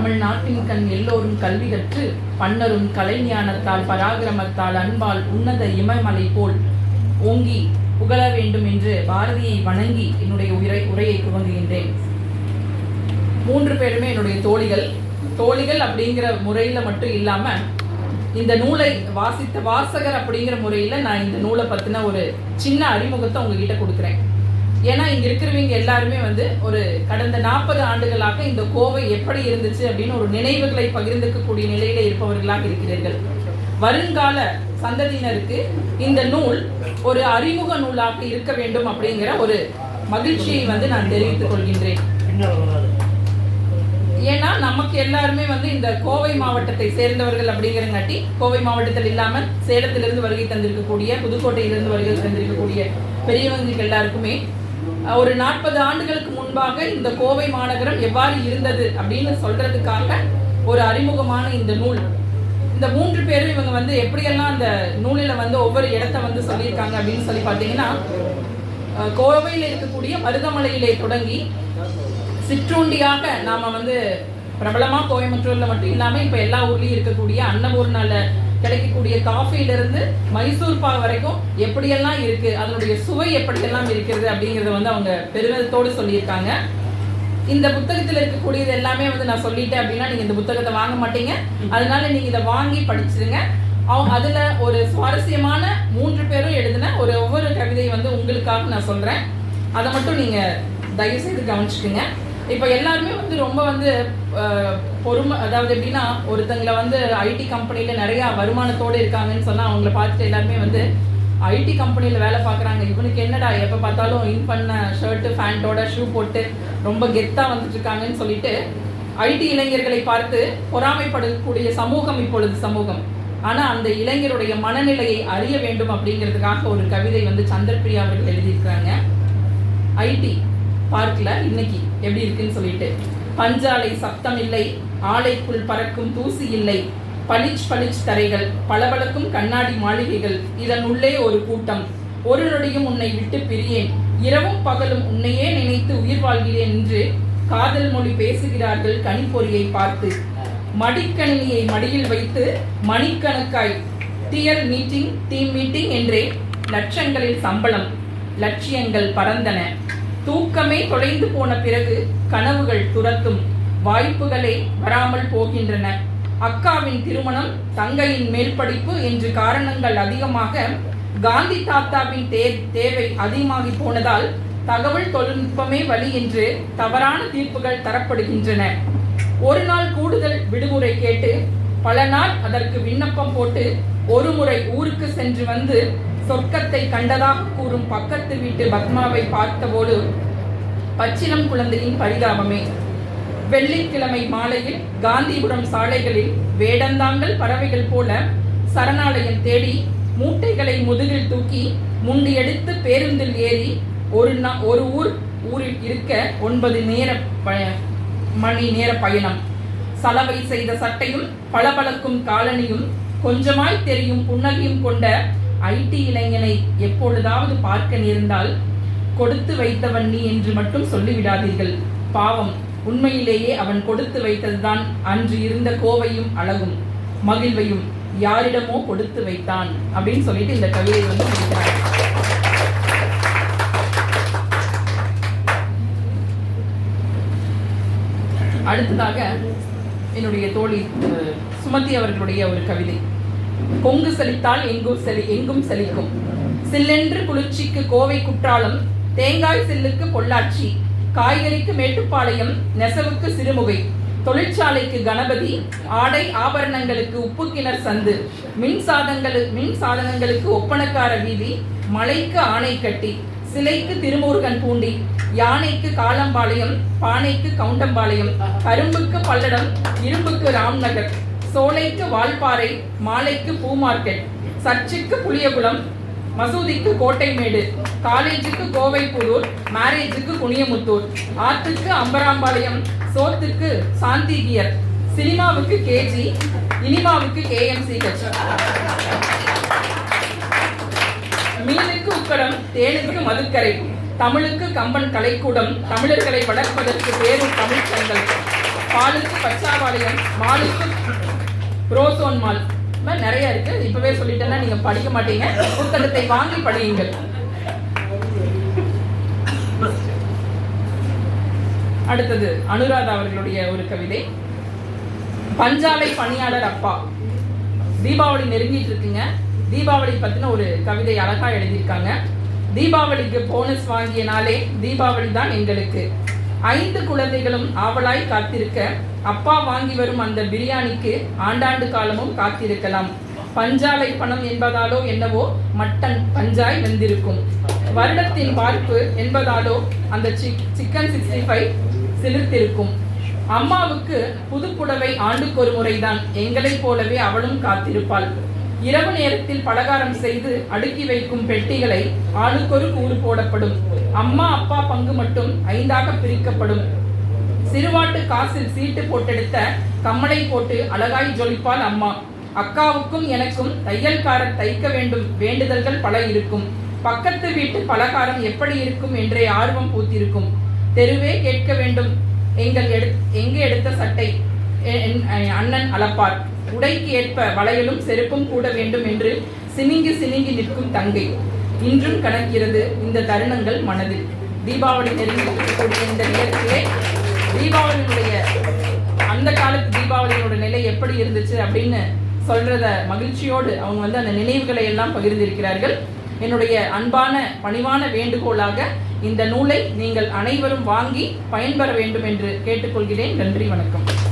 தமிழ்நாட்டின் கண் எல்லோரும் கல்வி கற்று பன்னரும் கலைஞானத்தால் பராக்கிரமத்தால் அன்பால் உன்னத இமயமலை போல் ஓங்கி புகழ வேண்டும் என்று பாரதியை வணங்கி என்னுடைய உரை உரையை துவங்குகின்றேன். மூன்று பேருமே என்னுடைய தோழிகள். தோழிகள் அப்படிங்கிற முறையில மட்டும் இல்லாம இந்த நூலை வாசித்த வாசகர் அப்படிங்கிற முறையில நான் இந்த நூலை பத்தின ஒரு சின்ன அறிமுகத்தை உங்ககிட்ட கொடுக்குறேன். ஏன்னா இங்க இருக்கிறவங்க எல்லாருமே வந்து ஒரு கடந்த நாற்பது ஆண்டுகளாக இந்த கோவை எப்படி இருந்துச்சு அப்படின்னு ஒரு நினைவுகளை பகிர்ந்துக்கக்கூடிய நிலையில இருப்பவர்களாக இருக்கிறீர்கள். வருங்கால சந்ததியினருக்கு இந்த நூல் ஒரு அறிமுக நூலாக இருக்க வேண்டும் அப்படிங்கிற ஒரு மகிழ்ச்சியை வந்து நான் தெரிவித்துக் கொள்கின்றேன். ஏன்னா நமக்கு எல்லாருமே வந்து இந்த கோவை மாவட்டத்தை சேர்ந்தவர்கள் அப்படிங்கிறங்காட்டி கோவை மாவட்டத்தில் இல்லாமல் சேலத்திலிருந்து வருகை தந்திருக்கக்கூடிய புதுக்கோட்டையிலிருந்து வருகை தந்திருக்கக்கூடிய பெரியவங்களுக்கு எல்லாருக்குமே ஒரு நாற்பது ஆண்டுகளுக்கு முன்பாக இந்த கோவை மாநகரம் எவ்வாறு இருந்தது அப்படின்னு சொல்றதுக்காக ஒரு அறிமுகமான இந்த நூல். இந்த மூன்று பேரும் இவங்க வந்து எப்படியெல்லாம் அந்த நூலில வந்து ஒவ்வொரு இடத்த வந்து சொல்லியிருக்காங்க அப்படின்னு சொல்லி பார்த்தீங்கன்னா அஹ், கோவையில் இருக்கக்கூடிய மருதமலையிலே தொடங்கி சிற்றுண்டியாக நாம வந்து பிரபலமா கோயம்புத்தூர்ல மட்டும் இல்லாமல் இப்ப எல்லா ஊர்லயும் இருக்கக்கூடிய அன்னபூர்ணால கிடைக்கக்கூடிய காஃபியிலிருந்து இருந்து மைசூர் பா வரைக்கும் எப்படியெல்லாம் இருக்கு அதனுடைய சுவை எப்படியெல்லாம் இருக்கிறது அப்படிங்கறத வந்து அவங்க பெருமிதத்தோடு சொல்லியிருக்காங்க. இந்த புத்தகத்தில் இருக்கக்கூடியது எல்லாமே வந்து நான் சொல்லிட்டேன் அப்படின்னா நீங்க இந்த புத்தகத்தை வாங்க மாட்டீங்க. அதனால நீங்க இதை வாங்கி படிச்சிருங்க. அவங்க அதுல ஒரு சுவாரஸ்யமான மூன்று பேரும் எழுதின ஒரு ஒவ்வொரு கவிதையை வந்து உங்களுக்காக நான் சொல்றேன். அதை மட்டும் நீங்க தயவு செய்து கவனிச்சுக்குங்க. இப்போ எல்லாருமே வந்து ரொம்ப வந்து பொறுமை அதாவது எப்படின்னா ஒருத்தங்களை வந்து ஐடி கம்பெனியில் நிறைய வருமானத்தோடு இருக்காங்கன்னு சொன்னால் அவங்கள பார்த்துட்டு எல்லாருமே வந்து ஐடி கம்பெனியில் வேலை பார்க்குறாங்க. இவனுக்கு என்னடா எப்போ பார்த்தாலும் இன் பண்ண ஷர்ட்டு ஃபேண்ட்டோட ஷூ போட்டு ரொம்ப கெத்தாக வந்துட்டுருக்காங்கன்னு சொல்லிட்டு ஐடி இளைஞர்களை பார்த்து பொறாமைப்படக்கூடிய சமூகம் இப்பொழுது சமூகம். ஆனால் அந்த இளைஞருடைய மனநிலையை அறிய வேண்டும் அப்படிங்கிறதுக்காக ஒரு கவிதை வந்து சந்திரபிரியா அவர்கள் எழுதியிருக்கிறாங்க. ஐடி பார்க்கல இன்னைக்கு எப்படி இருக்குன்னு சொல்லிட்டு. பஞ்சாலை சத்தம் இல்லை ஆலைக்குள் பறக்கும் தூசி இல்லை. பளிச் பளிச் தரைகள் பளபளக்கும் கண்ணாடி மாளிகைகள் இதன் உள்ளே ஒரு கூட்டம். ஒரு நொடியும் உன்னை விட்டு பிரியேன். இரவும் பகலும் உன்னையே நினைத்து உயிர் வாழ்கிறேன் என்று காதல் மொழி பேசுகிறார்கள் கணிப்பொறியை பார்த்து. மடிக்கணினியை மடியில் வைத்து மணிக்கணக்காய் டியர் மீட்டிங் டீம் மீட்டிங் என்றே லட்சங்களில் சம்பளம் லட்சியங்கள் பறந்தன. தூக்கமே தொலைந்து போன பிறகு கனவுகள் துரத்தும். வாய்ப்புகளே வராமல் போகின்றன. அக்காவின் திருமணம் தங்கையின் மேல் படிப்பு என்று காரணங்கள் அதிகமாக காந்தி தாத்தாவின் தே தேவை அதிகமாகி போனதால் தகவல் தொழில்நுட்பமே வழி என்று தவறான தீர்ப்புகள் தரப்படுகின்றன. ஒரு நாள் கூடுதல் விடுமுறை கேட்டு பல நாள் அதற்கு விண்ணப்பம் போட்டு ஒரு முறை ஊருக்கு சென்று வந்து சொர்க்கத்தை கண்டதாக கூறும் பக்கத்து வீட்டு பத்மாவை பார்த்தபோது பச்சிலம் குழந்தையின் பரிதாபமே. வெள்ளிக்கிழமை மாலையில் காந்திபுரம் சாலைகளில் வேடந்தாங்கல் பறவைகள் போல சரணாலயம் தேடி மூட்டைகளை முதுகில் தூக்கி முண்டியடித்து பேருந்தில் ஏறி ஒரு நா- ஒரு ஊர் ஊரில் இருக்க ஒன்பது நேர மணி நேர பயணம். சலவை செய்த சட்டையும் பளபளக்கும் காலனியும் கொஞ்சமாய் தெரியும் புன்னகையும் கொண்ட ஐடி இளைஞனை எப்பொழுதாவது பார்க்க நேர்ந்தால் கொடுத்து வைத்தவன் நீ என்று மட்டும் சொல்லிவிடாதீர்கள். பாவம் உண்மையிலேயே அவன் கொடுத்து வைத்ததுதான் அன்று இருந்த கோவையும் அழகும் மகிழ்வையும் யாரிடமோ கொடுத்து வைத்தான் அப்படின்னு சொல்லிட்டு இந்த கவிதை வந்து முடிக்கிறார். அடுத்ததாக என்னுடைய தோழி சுமதி அவர்களுடைய ஒரு கவிதை. கொங்கு செழித்தால் எங்கும் செலி எங்கும் செழிக்கும். சில்லென்று குளிர்ச்சிக்கு கோவை குற்றாலம் தேங்காய் சில்லுக்கு பொள்ளாச்சி காய்கறிக்கு மேட்டுப்பாளையம் நெசவுக்கு சிறுமுகை தொழிற்சாலைக்கு கணபதி ஆடை ஆபரணங்களுக்கு உப்பு கிணர் சந்து மின் சாதங்களு மின் சாதனங்களுக்கு ஒப்பனக்கார வீதி மலைக்கு ஆணைக்கட்டி சிலைக்கு திருமுருகன் பூண்டி யானைக்கு காலம்பாளையம் பானைக்கு கவுண்டம்பாளையம் கரும்புக்கு பல்லடம் இரும்புக்கு ராம்நகர். சோலைக்கு வால்பாறை மாலைக்கு பூ மார்க்கெட் சர்ச்சுக்கு புளியகுளம் மசூதிக்கு கோட்டைமேடு காலேஜுக்கு கோவைப்புதூர் மேரேஜுக்கு குனியமுத்தூர் ஆத்துக்கு அம்பராம்பாளையம் சோத்துக்கு சாந்திகியர் சினிமாவுக்கு கேஜி இனிமாவுக்கு கேஎம்சி மீனுக்கு உக்கடம் தேனுக்கு மதுக்கரை தமிழுக்கு கம்பன் கலைக்கூடம் தமிழர்களை வளர்ப்பதற்கு பேரும் தமிழ்ச்சங்கள் பாலுக்கு பச்சாபாளையம் மாலுக்கு ரோசோன் மால். மாதிரி நிறைய இருக்கு. இப்பவே சொல்லிட்டேன்னா நீங்க படிக்க மாட்டீங்க. புத்தகத்தை வாங்கி படியுங்கள். அடுத்தது அனுராதா அவர்களுடைய ஒரு கவிதை. பஞ்சாலை பணியாளர் அப்பா. தீபாவளி நெருங்கிட்டு இருக்குங்க. தீபாவளி பத்தின ஒரு கவிதை அழகா எழுதியிருக்காங்க. தீபாவளிக்கு போனஸ் வாங்கிய நாளே தீபாவளி தான் எங்களுக்கு. ஐந்து குழந்தைகளும் ஆவலாய் காத்திருக்க அப்பா வாங்கி வரும் அந்த பிரியாணிக்கு ஆண்டாண்டு காலமும் காத்திருக்கலாம். பஞ்சாலை பணம் என்பதாலோ என்னவோ மட்டன் பஞ்சாய் வெந்திருக்கும். வருடத்தின் பார்ப்பு என்பதாலோ அந்த சிக்கன் சிக்ஸ்டி ஃபைவ் சிலிர்த்திருக்கும் அம்மாவுக்கு புதுப்புடவை ஆண்டுக்கு ஒரு முறைதான். எங்களைப் போலவே அவளும் காத்திருப்பாள். இரவு நேரத்தில் பலகாரம் செய்து அடுக்கி வைக்கும் பெட்டிகளை ஆளுக்கொரு கூறு போடப்படும். அம்மா அப்பா பங்கு மட்டும் ஐந்தாக பிரிக்கப்படும். சிறுவாட்டு காசில் சீட்டு போட்டெடுத்த கம்மலை போட்டு அழகாய் ஜொலிப்பாள் அம்மா. அக்காவுக்கும் எனக்கும் தையல்காரர் தைக்க வேண்டும் வேண்டுதல்கள் பல இருக்கும். பக்கத்து வீட்டு பலகாரம் எப்படி இருக்கும் என்றே ஆர்வம் பூத்திருக்கும். தெருவே கேட்க வேண்டும் எங்கள் எடு எங்கே எடுத்த சட்டை? அண்ணன் அளப்பார். உடைக்கு ஏற்ப வளையலும் செருப்பும் கூட வேண்டும் என்று சினிங்கி சினிங்கி நிற்கும் தங்கை. இன்றும் கணக்கிறது இந்த தருணங்கள் மனதில். தீபாவளி நெருங்கி இந்த நேரத்திலே தீபாவளியினுடைய அந்த காலத்து தீபாவளியோட நிலை எப்படி இருந்துச்சு அப்படின்னு சொல்றத மகிழ்ச்சியோடு அவங்க வந்து அந்த நினைவுகளை எல்லாம் பகிர்ந்திருக்கிறார்கள். என்னுடைய அன்பான பணிவான வேண்டுகோளாக இந்த நூலை நீங்கள் அனைவரும் வாங்கி பயன்பெற வேண்டும் என்று கேட்டுக்கொள்கிறேன். நன்றி வணக்கம்.